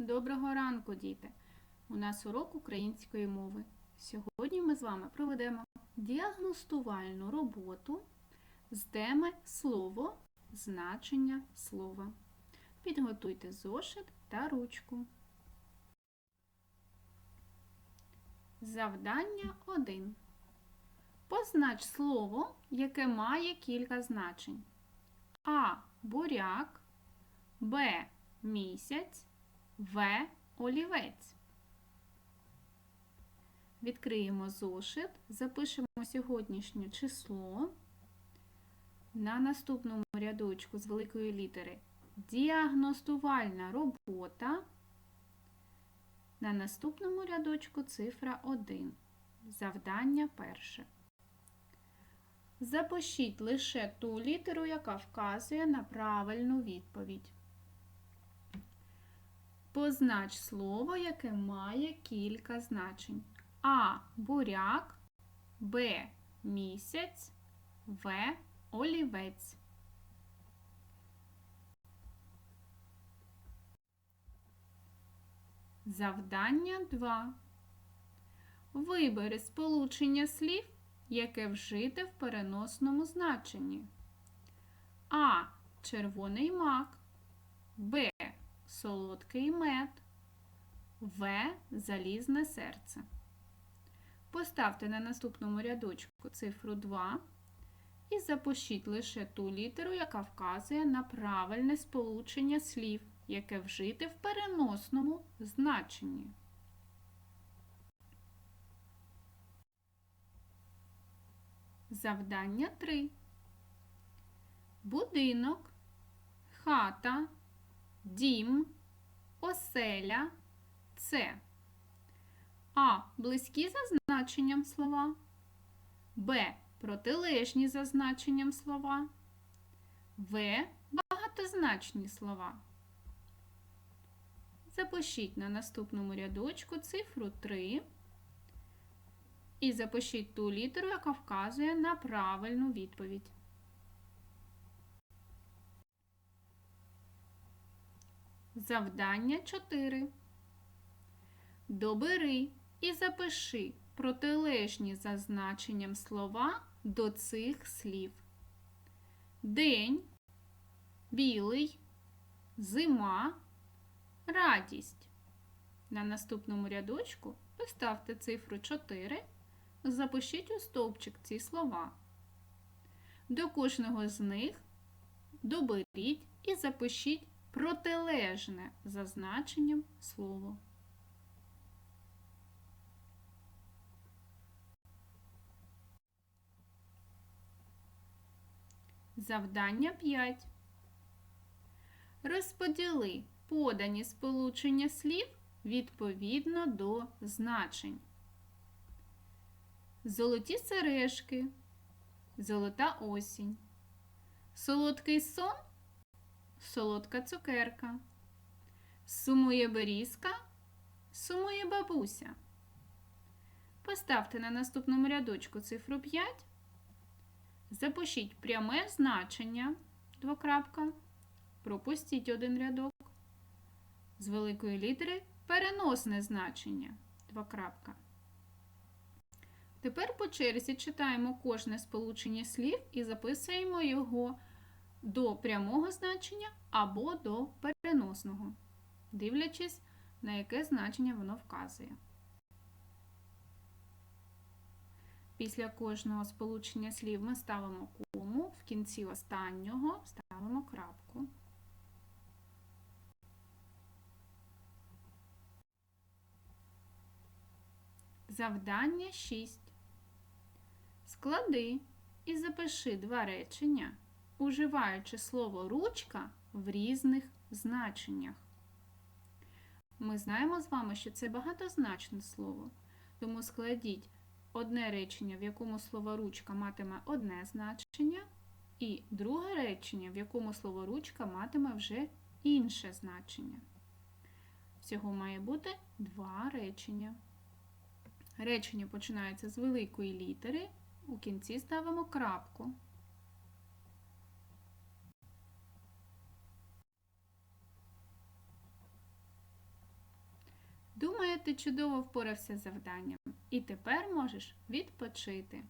Доброго ранку, діти! У нас урок української мови. Сьогодні ми з вами проведемо діагностувальну роботу з теми слово, значення слова. Підготуйте зошит та ручку. Завдання 1. Познач слово, яке має кілька значень. А. Буряк. Б. Місяць. В. Олівець. Відкриємо зошит, запишемо сьогоднішнє число. На наступному рядочку з великої літери діагностувальна робота. На наступному рядочку цифра 1. Завдання перше. Запишіть лише ту літеру, яка вказує на правильну відповідь. Познач слово, яке має кілька значень. А. Буряк, Б. Місяць, В. Олівець. Завдання 2. Вибери сполучення слів, яке вжите в переносному значенні. А. Червоний мак. Б. Солодкий мед. В. Залізне серце. Поставте на наступному рядочку цифру 2 і запишіть лише ту літеру, яка вказує на правильне сполучення слів, яке вжите в переносному значенні. Завдання 3. Будинок, хата, дім, оселя це А. Близькі за значенням слова, Б. Протилежні за значенням слова, В. Багатозначні слова. Запишіть на наступному рядочку цифру 3 і запишіть ту літеру, яка вказує на правильну відповідь. Завдання 4. Добери і запиши протилежні за значенням слова до цих слів. День, білий, зима, радість. На наступному рядочку поставте цифру 4, запишіть у стовпчик ці слова. До кожного з них доберіть і запишіть протилежне за значенням слово. Завдання 5. Розподіли подані сполучення слів відповідно до значень. Золоті сережки, золота осінь, солодкий сон, солодка цукерка, сумує берізка, сумує бабуся. Поставте на наступному рядочку цифру 5. Запишіть пряме значення двокрапка, пропустіть один рядок. З великої літери переносне значення двокрапка. Тепер по черзі читаємо кожне сполучення слів і записуємо його до прямого значення або до переносного, дивлячись, на яке значення воно вказує. Після кожного сполучення слів ми ставимо кому, в кінці останнього ставимо крапку. Завдання 6. Склади і запиши два речення, уживаючи слово ручка в різних значеннях. Ми знаємо з вами, що це багатозначне слово, тому складіть одне речення, в якому слово ручка матиме одне значення, і друге речення, в якому слово ручка матиме вже інше значення. Всього має бути два речення. Речення починається з великої літери, у кінці ставимо крапку. Думаю, ти чудово впорався з завданням і тепер можеш відпочити.